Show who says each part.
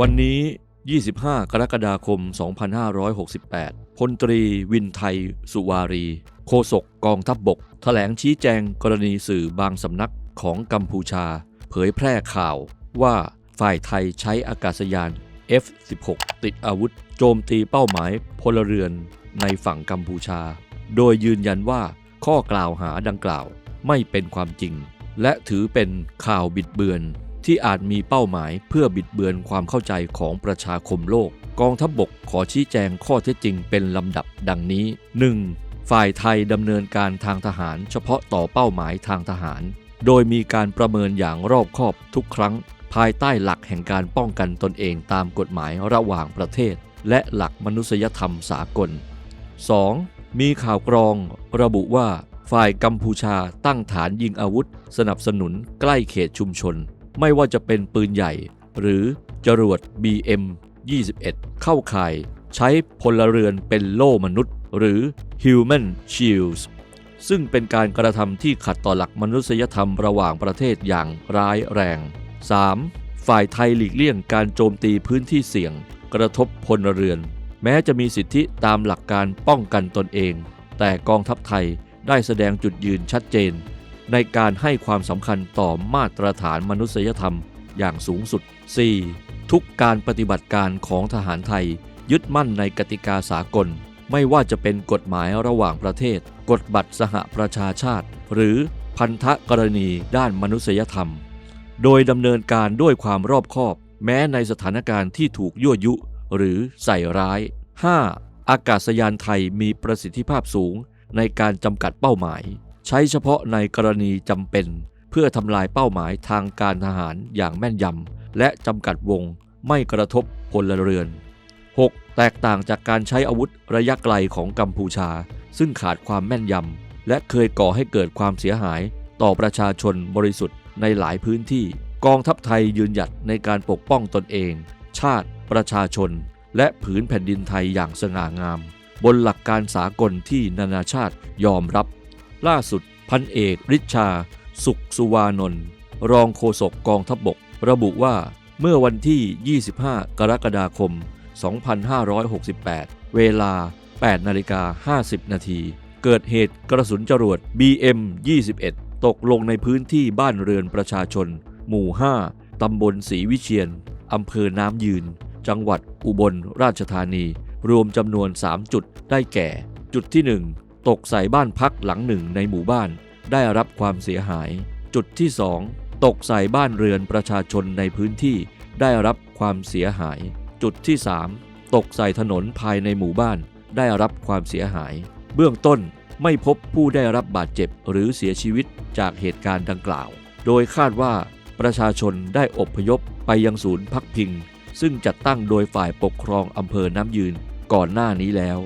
Speaker 1: วันนี้ 25 กรกฎาคม 2568 พลตรีวินไทย สุวารี โฆษกกองทัพบบกแถลงชี้แจงกรณีสื่อบางสำนักของกัมพูชา เผยแพร่ข่าวว่าฝ่ายไทยใช้อากาศยาน F-16 ติดอาวุธ โจมตีเป้าหมายพลเรือนในฝั่งกัมพูชา โดยยืนยันว่าข้อกล่าวหาดังกล่าวไม่เป็นความจริง และถือเป็นข่าวบิดเบือน ที่อาจมีเป้าหมายเพื่อบิดเบือนความเข้าใจของประชาคมโลก กองทัพบบกขอชี้แจงข้อเท็จจริงเป็นลำดับดังนี้ 1. ฝ่ายไทยดำเนินการทางทหารเฉพาะต่อเป้าหมายทางทหาร โดยมีการประเมินอย่างรอบคอบทุกครั้ง ภายใต้หลักแห่งการป้องกันตนเองตามกฎหมายระหว่างประเทศ และหลักมนุษยธรรมสากล 2. มีข่าวกรองระบุว่าฝ่ายกัมพูชาตั้งฐานยิงอาวุธ สนับสนุนใกล้เขตชุมชน ไม่ว่าจะเป็นปืนใหญ่ หรือจรวด BM 21 เข้าข่ายใช้พลเรือนเป็นโล่มนุษย์ หรือ Human Shields ซึ่งเป็นการกระทำที่ขัดต่อหลักมนุษยธรรมระหว่างประเทศอย่างร้ายแรง 3. ฝ่ายไทยหลีกเลี่ยงการโจมตีพื้นที่เสี่ยง กระทบพลเรือน แม้จะมีสิทธิตามหลักการป้องกันตนเอง แต่กองทัพไทยได้แสดงจุดยืนชัดเจน ในการให้ความสำคัญต่อมาตรฐานมนุษยธรรมอย่างสูงสุด 4. ทุกการปฏิบัติการของทหารไทย ยึดมั่นในกติกาสากล ไม่ว่าจะเป็นกฎหมายระหว่างประเทศ กฎบัตรสหประชาชาติ หรือพันธกรณีด้านมนุษยธรรม โดยดำเนินการด้วยความรอบคอบ แม้ในสถานการณ์ที่ถูกยั่วยุ หรือใส่ร้าย 5. อากาศยานไทยมีประสิทธิภาพสูงในการจำกัดเป้าหมาย ใช้เฉพาะในกรณีจำเป็น เพื่อทำลายเป้าหมายทางการทหารอย่างแม่นยำและจำกัดวงไม่กระทบพลเรือน 6. แตกต่างจากการใช้อาวุธระยะไกลของกัมพูชา ซึ่งขาดความแม่นยำและเคยก่อให้เกิดความเสียหายต่อประชาชนบริสุทธิ์ในหลายพื้นที่ กองทัพไทยยืนหยัดในการปกป้องตนเอง ชาติ ประชาชน และผืนแผ่นดินไทยอย่างสง่างาม บนหลักการสากลที่นานาชาติยอมรับ ล่าสุดพันเอกริชา สุขสุวานนท์รองโฆษกกองทัพบบก ระบุว่าเมื่อวันที่ 25 กรกฎาคม 2568 เวลา 8 นาฬิกา 50 นาที เกิดเหตุกระสุนจรวด BM 21 ตกลงในพื้นที่บ้านเรือนประชาชน หมู่ 5 ตำบลศรีวิเชียน อำเภอน้ำยืน จังหวัดอุบลราชธานี รวมจำนวน 3 จุดได้แก่ จุดที่ 1 ตกใส่บ้านพักหลังหนึ่งในหมู่บ้านได้รับความเสียหาย จุดที่ 2 ตกใส่บ้านเรือนประชาชนในพื้นที่ได้รับความเสียหาย จุดที่ 3 ตกใส่ถนนภายในหมู่บ้านได้รับความเสียหาย เบื้องต้นไม่พบผู้ได้รับบาดเจ็บหรือเสียชีวิตจากเหตุการณ์ดังกล่าว โดยคาดว่าประชาชนได้อพยพไปยังศูนย์พักพิง ซึ่งจัดตั้งโดยฝ่ายปกครองอำเภอน้ำยืนก่อนหน้านี้แล้ว